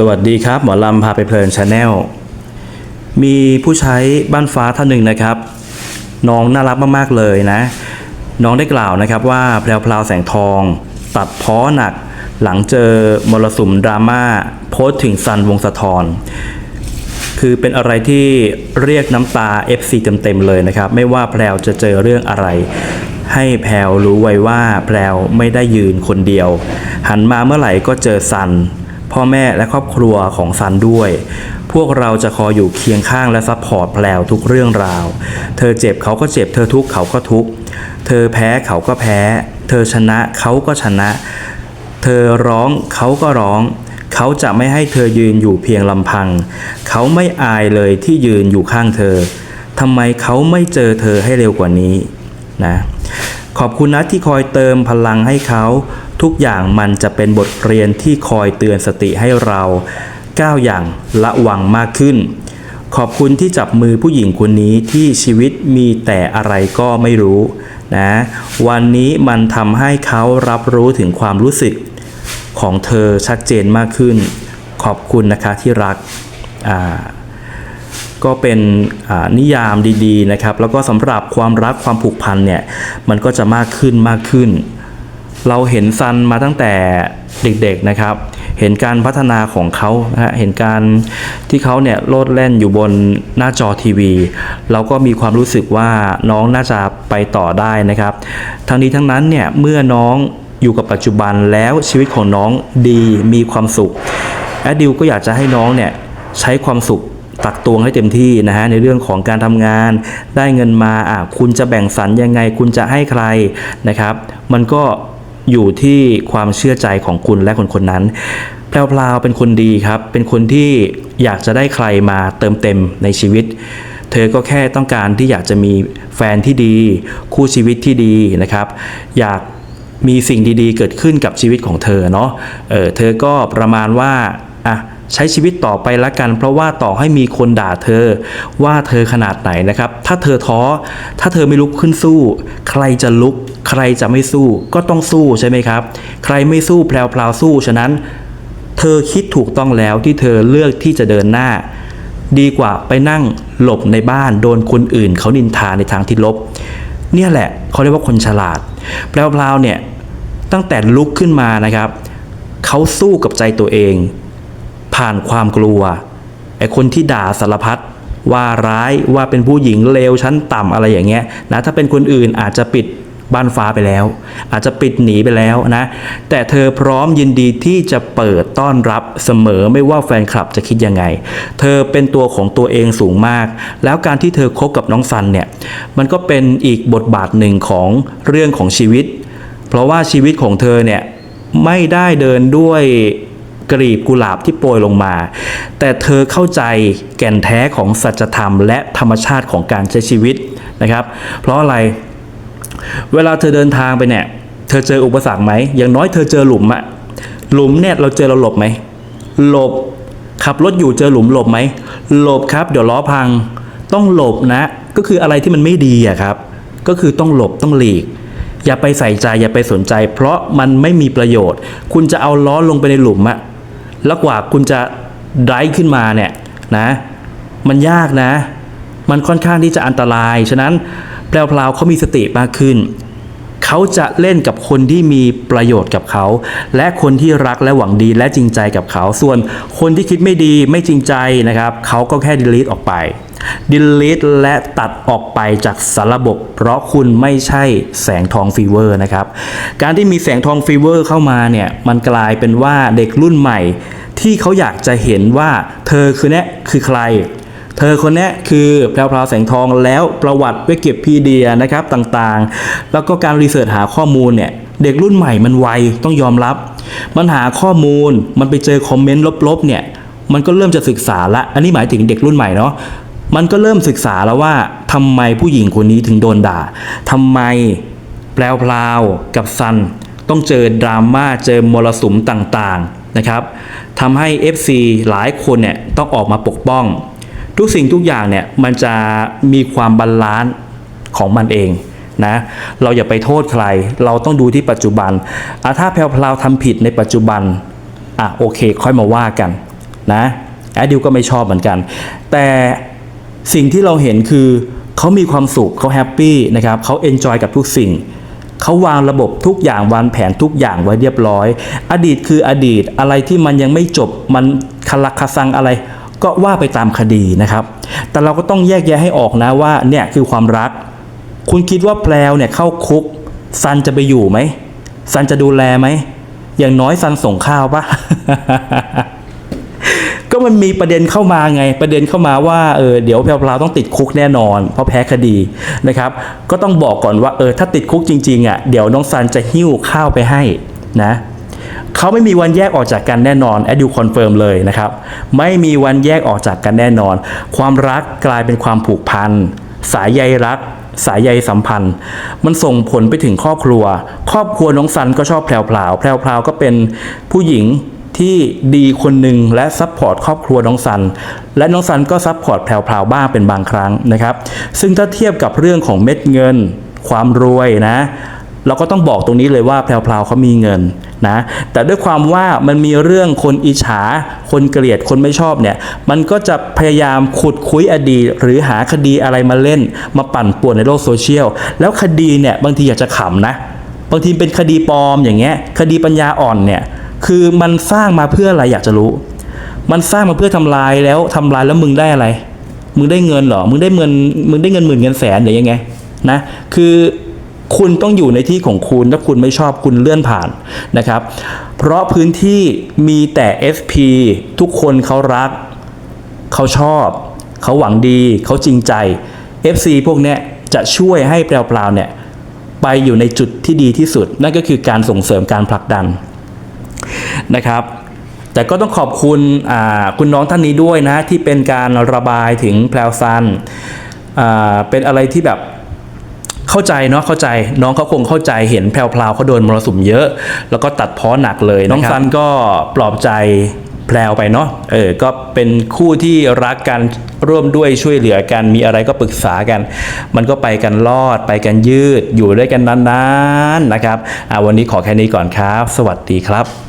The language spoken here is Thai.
สวัสดีครับ หมอลำพาไปเพลินชาแนลมีผู้ใช้บ้านฟ้าท่านหนึ่งนะครับ น้องน่ารักมากๆเลยนะ น้องได้กล่าวนะครับว่าแพรวพราวแสงทอง ตัดพ้อหนัก หลังเจอมรสุมดราม่าโพสถึงซันวงสะทอนคือเป็นอะไรที่เรียกน้ำตา FC เต็มๆเลยนะครับ ไม่ว่าแพรวจะเจอเรื่องอะไร ให้แพรวรู้ไว้ว่าแพรวไม่ได้ยืนคนเดียว หันมาเมื่อไหร่ก็เจอซัน พ่อแม่และครอบครัวของซันด้วย พวกเราจะคอยอยู่เคียงข้างและซัพพอร์ตแพรวทุกเรื่องราว เธอเจ็บเขาก็เจ็บ เธอทุกข์เขาก็ทุกข์ เธอแพ้เขาก็แพ้ เธอชนะเขาก็ชนะ เธอร้องเขาก็ร้อง เขาจะไม่ให้เธอยืนอยู่เพียงลำพัง เขาไม่อายเลยที่ยืนอยู่ข้างเธอทำไมเขาไม่เจอเธอให้เร็วกว่านี้นะขอบคุณนะที่คอยเติมพลังให้เขา ทุกอย่างมันจะเป็นบทเรียนที่คอยเตือนสติให้เราก้าวอย่างละวังมากขึ้น ขอบคุณที่จับมือผู้หญิงคนนี้ที่ชีวิตมีแต่อะไรก็ไม่รู้นะวันนี้มันทำให้เขารับรู้ถึงความรู้สึกของเธอชัดเจนมากขึ้น ขอบคุณนะคะที่รักอ่าก็เป็นนิยามดีๆนะครับ แล้วก็สำหรับความรักความผูกพันเนี่ย มันก็จะมากขึ้นมากขึ้น เราเห็นซันมาตั้งแต่เด็กๆนะครับ เห็นการพัฒนาของเขานะฮะเห็นการที่เขาเนี่ยโลดแล่นอยู่บนหน้าจอทีวี เราก็มีความรู้สึกว่าน้องน่าจะไปต่อได้นะครับ ทั้งนี้ทั้งนั้นเนี่ยเมื่อน้องอยู่กับปัจจุบันแล้วชีวิตของน้องดีมีความสุขแอดดิวก็อยากจะให้น้องเนี่ยใช้ความสุขตักตวงให้เต็มที่นะฮะในเรื่องของการทำงานได้เงินมาอะคุณจะแบ่งสรรยังไง คุณจะให้ใครนะครับ มันก็ อยู่ที่ความเชื่อใจของคุณและคนคนนั้นแพรวๆเป็นคนดีครับ เป็นคนที่อยากจะได้ใครมาเติมเต็มในชีวิต เธอก็แค่ต้องการที่อยากจะมีแฟนที่ดี คู่ชีวิตที่ดีนะครับ อยากมีสิ่งดีๆ เกิดขึ้นกับชีวิตของเธอเนาะเออเธอก็ประมาณว่าอะ ใช้ชีวิตต่อไปละกัน เพราะว่าต่อให้มีคนด่าเธอ ว่าเธอขนาดไหนนะครับ ถ้าเธอท้อ ถ้าเธอไม่ลุกขึ้นสู้ ใครจะลุก ใครจะไม่สู้ ก็ต้องสู้ใช่ไหมครับ ใครไม่สู้แพลวๆสู้ฉะนั้น เธอคิดถูกต้องแล้วที่เธอเลือกที่จะเดินหน้า ดีกว่าไปนั่งหลบในบ้านโดนคนอื่น เขานินทาในทางที่ลบ เนี่ยแหละเขาเรียกว่าคนฉลาดแพลวๆเนี่ยตั้งแต่ลุกขึ้นมานะครับเขาสู้กับใจตัวเอง ผ่านความกลัวไอ้คนที่ด่าสารพัดว่าร้ายว่าเป็นผู้หญิงเลวชั้นต่ำอะไรอย่างเงี้ยนะถ้าเป็นคนอื่นอาจจะปิดบ้านฟ้าไปแล้ว อาจจะปิดหนีไปแล้วนะ แต่เธอพร้อมยินดีที่จะเปิดต้อนรับเสมอไม่ว่าแฟนคลับจะคิดยังไง เธอเป็นตัวของตัวเองสูงมาก แล้วการที่เธอคบกับน้องซันเนี่ยมันก็เป็นอีกบทบาทหนึ่งของเรื่องของชีวิต เพราะว่าชีวิตของเธอเนี่ยไม่ได้เดินด้วย กลีบกุหลาบที่โปรยลงมา แต่เธอเข้าใจแก่นแท้ของสัจธรรม และธรรมชาติของการใช้ชีวิตนะครับ เพราะอะไร เวลาเธอเดินทางไปเนี่ย เธอเจออุปสรรคไหม อย่างน้อยเธอเจอหลุมอะหลุมเนี่ยเราเจอเราหลบไหม หลบ ขับรถอยู่เจอหลุมหลบไหม หลบครับ เดี๋ยวล้อพัง ต้องหลบนะ ก็คืออะไรที่มันไม่ดีอะครับ ก็คือต้องหลบต้องหลีกอย่าไปใส่ใจอย่าไปสนใจ เพราะมันไม่มีประโยชน์ คุณจะเอาล้อลงไปในหลุมอะ แล้วกว่าคุณจะไดรฟ์ขึ้นมาเนี่ยนะมันยากนะ มันค่อนข้างที่จะอันตราย ฉะนั้นแพรวๆเขามีสติมากขึ้น เขาจะเล่นกับคนที่มีประโยชน์กับเขา และคนที่รักและหวังดีและจริงใจกับเขา ส่วนคนที่คิดไม่ดีไม่จริงใจนะครับ เขาก็แค่ delete ออกไป delete และตัดออกไปจากสารระบบ เพราะคุณไม่ใช่แสงทองฟีเวอร์นะครับ การที่มีแสงทองฟีเวอร์เข้ามาเนี่ย มันกลายเป็นว่าเด็กรุ่นใหม่ ที่เขาอยากจะเห็นว่าเธอคือเนี่ยคือใคร เธอคนนี้คือแพรวพราวแสงทองแล้วประวัติวิกิพีเดียนะครับต่างๆ แล้วก็การรีเสิร์ชหาข้อมูลเนี่ยเด็กรุ่นใหม่มันไวต้องยอมรับ มันหาข้อมูลมันไปเจอคอมเมนต์ลบๆเนี่ยมันก็เริ่มจะศึกษาละ อันนี้หมายถึงเด็กรุ่นใหม่เนาะมันก็เริ่มศึกษาแล้วว่าทำไมผู้หญิงคนนี้ถึงโดนด่าทำไมแพรวพราวกับซันต้องเจอดราม่าเจอมรสุมต่างๆนะครับ ทำให้ FC หลายคนเนี่ยต้องออกมาปกป้อง ทุกสิ่งทุกอย่างเนี่ยมันจะมีความบาลานซ์ของมันเองนะเราอย่าไปโทษใคร เราต้องดูที่ปัจจุบันอะถ้าแพรวพราวทำผิดในปัจจุบันอะโอเค ค่อยมาว่ากันนะแอดดิวก็ไม่ชอบเหมือนกัน แต่สิ่งที่เราเห็นคือเขามีความสุขเขาแฮปปี้นะครับเขาเอนจอยกับทุกสิ่ง เขาวางระบบทุกอย่างวางแผนทุกอย่างไว้เรียบร้อย อดีตคืออดีตอะไรที่มันยังไม่จบมันคลักคซังอะไร ก็ว่าไปตามคดีนะครับ แต่เราก็ต้องแยกแยะให้ออกนะว่าเนี่ยคือความรัก คุณคิดว่าแพลวเนี่ยเข้าคุกซันจะไปอยู่ไหมซันจะดูแลไหมอย่างน้อยซันส่งข้าวปะ มันมีประเด็นเข้ามาไง ประเด็นเข้ามาว่าเออเดี๋ยวแพรวๆต้องติดคุกแน่นอน เพราะแพ้คดีนะครับ ก็ต้องบอกก่อนว่าเออถ้าติดคุกจริงๆอะเดี๋ยวน้องซันจะหิ้วข้าวไปให้นะเขาไม่มีวันแยกออกจากกันแน่นอนแอดูคอนเฟิร์มเลยนะครับ ไม่มีวันแยกออกจากกันแน่นอน ความรักกลายเป็นความผูกพัน สายใยรัก สายใยสัมพันธ์ มันส่งผลไปถึงครอบครัว ครอบครัวน้องซันก็ชอบแพรวพลาวแพรวพลาวก็เป็นผู้หญิง ที่ดีคนหนึ่งและซัพพอร์ตครอบครัวน้องซัน และน้องซันก็ซัพพอร์ตแพรวพลวบ้างเป็นบางครั้งนะครับ ซึ่งถ้าเทียบกับเรื่องของเม็ดเงิน ความรวยนะเราก็ต้องบอกตรงนี้เลยว่าแพรวพลวเขามีเงินนะ แต่ด้วยความว่ามันมีเรื่องคนอิจฉา คนเกลียด คนไม่ชอบเนี่ย มันก็จะพยายามขุดคุยอดีต หรือหาคดีอะไรมาเล่น มาปั่นป่วนในโลกโซเชียล แล้วคดีเนี่ยบางทีอยากจะขำนะ บางทีเป็นคดีปลอมอย่างเงี้ย คดีปัญญาอ่อนเนี่ย คือมันสร้างมาเพื่ออะไรอยากจะรู้ มันสร้างมาเพื่อทำลายแล้วทำลายแล้วมึงได้อะไร มึงได้เงินเหรอ มึงได้เงิน มึงได้เงินหมื่นเงินแสนหรือยังไงนะ คือคุณต้องอยู่ในที่ของคุณ ถ้าคุณไม่ชอบคุณเลื่อนผ่านนะครับ เพราะพื้นที่มีแต่ FP ทุกคนเขารัก เขาชอบ เขาหวังดี เขาจริงใจ FC พวกเนี้ยจะช่วยให้แปลวๆเนี่ยไปอยู่ในจุดที่ดีที่สุด นั่นก็คือการส่งเสริมการผลักดัน นะครับ แต่ก็ต้องขอบคุณอ่าคุณน้องท่านนี้ด้วยนะ ที่เป็นการระบายถึงแพลวซันอ่าเป็นอะไรที่แบบเข้าใจเนาะเข้าใจน้องเขาคงเข้าใจเห็นแพลวพลาวเขาโดนมรสุมเยอะ แล้วก็ตัดเพ้อหนักเลยน้องซันก็ปลอบใจแพลวไปเนาะเออก็เป็นคู่ที่รักกันร่วมด้วยช่วยเหลือกัน มีอะไรก็ปรึกษากัน มันก็ไปกันรอดไปกันยืดอยู่ด้วยกันนานๆนะครับอ่าวันนี้ขอแค่นี้ก่อนครับ สวัสดีครับ